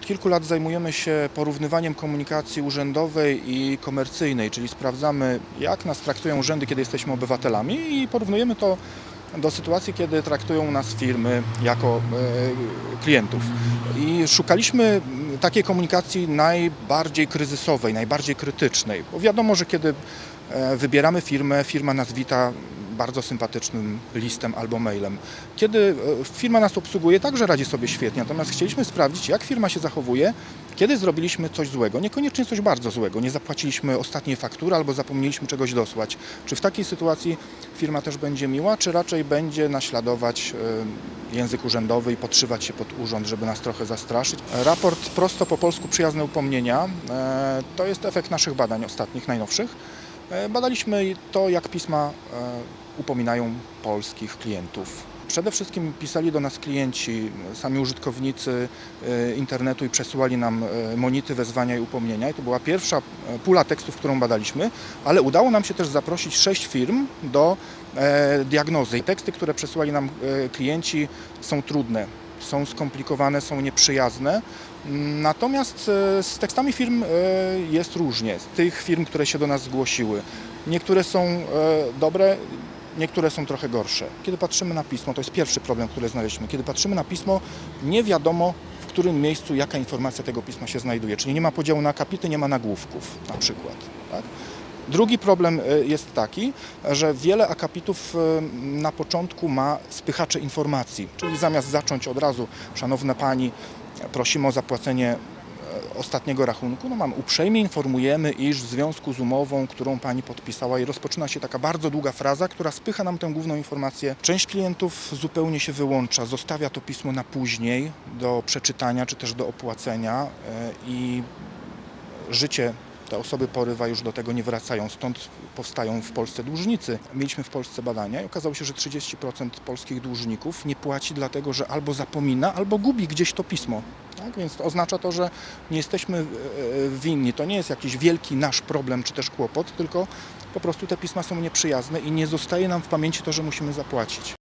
Od kilku lat zajmujemy się porównywaniem komunikacji urzędowej i komercyjnej, czyli sprawdzamy, jak nas traktują urzędy, kiedy jesteśmy obywatelami i porównujemy to do sytuacji, kiedy traktują nas firmy jako e, klientów. I szukaliśmy takiej komunikacji najbardziej kryzysowej, najbardziej krytycznej. Bo wiadomo, że kiedy e, wybieramy firmę, firma nas wita bardzo sympatycznym listem albo mailem. Kiedy e, firma nas obsługuje, także radzi sobie świetnie. Natomiast chcieliśmy sprawdzić, jak firma się zachowuje, kiedy zrobiliśmy coś złego. Niekoniecznie coś bardzo złego. Nie zapłaciliśmy ostatniej faktury albo zapomnieliśmy czegoś dosłać. Czy w takiej sytuacji firma też będzie miła, czy raczej będzie naśladować e, język urzędowy i podszywać się pod urząd, żeby nas trochę zastraszyć. Raport prosto po polsku przyjazne upomnienia e, to jest efekt naszych badań ostatnich, najnowszych. E, Badaliśmy to, jak pisma upominają polskich klientów. Przede wszystkim pisali do nas klienci, sami użytkownicy e, internetu i przesyłali nam e, monity, wezwania i upomnienia. I to była pierwsza e, pula tekstów, którą badaliśmy, ale udało nam się też zaprosić sześć firm do diagnozy. Teksty, które przesyłali nam klienci są trudne, są skomplikowane, są nieprzyjazne. Natomiast z tekstami firm jest różnie. Z tych firm, które się do nas zgłosiły. Niektóre są dobre, niektóre są trochę gorsze. Kiedy patrzymy na pismo, to jest pierwszy problem, który znaleźliśmy. Kiedy patrzymy na pismo, nie wiadomo w którym miejscu jaka informacja tego pisma się znajduje. Czyli nie ma podziału na akapity, nie ma nagłówków na przykład. Tak? Drugi problem e, jest taki, że wiele akapitów e, na początku ma spychacze informacji, czyli zamiast zacząć od razu, szanowna pani, prosimy o zapłacenie ostatniego rachunku, no mam uprzejmie informujemy, iż w związku z umową, którą pani podpisała i rozpoczyna się taka bardzo długa fraza, która spycha nam tę główną informację. Część klientów zupełnie się wyłącza, zostawia to pismo na później do przeczytania czy też do opłacenia e, i życie te osoby porywa już do tego nie wracają, stąd powstają w Polsce dłużnicy. Mieliśmy w Polsce badania i okazało się, że 30% polskich dłużników nie płaci dlatego, że albo zapomina, albo gubi gdzieś to pismo. Tak? Więc to oznacza to, że nie jesteśmy e, winni. To nie jest jakiś wielki nasz problem czy też kłopot, tylko po prostu te pisma są nieprzyjazne i nie zostaje nam w pamięci to, że musimy zapłacić.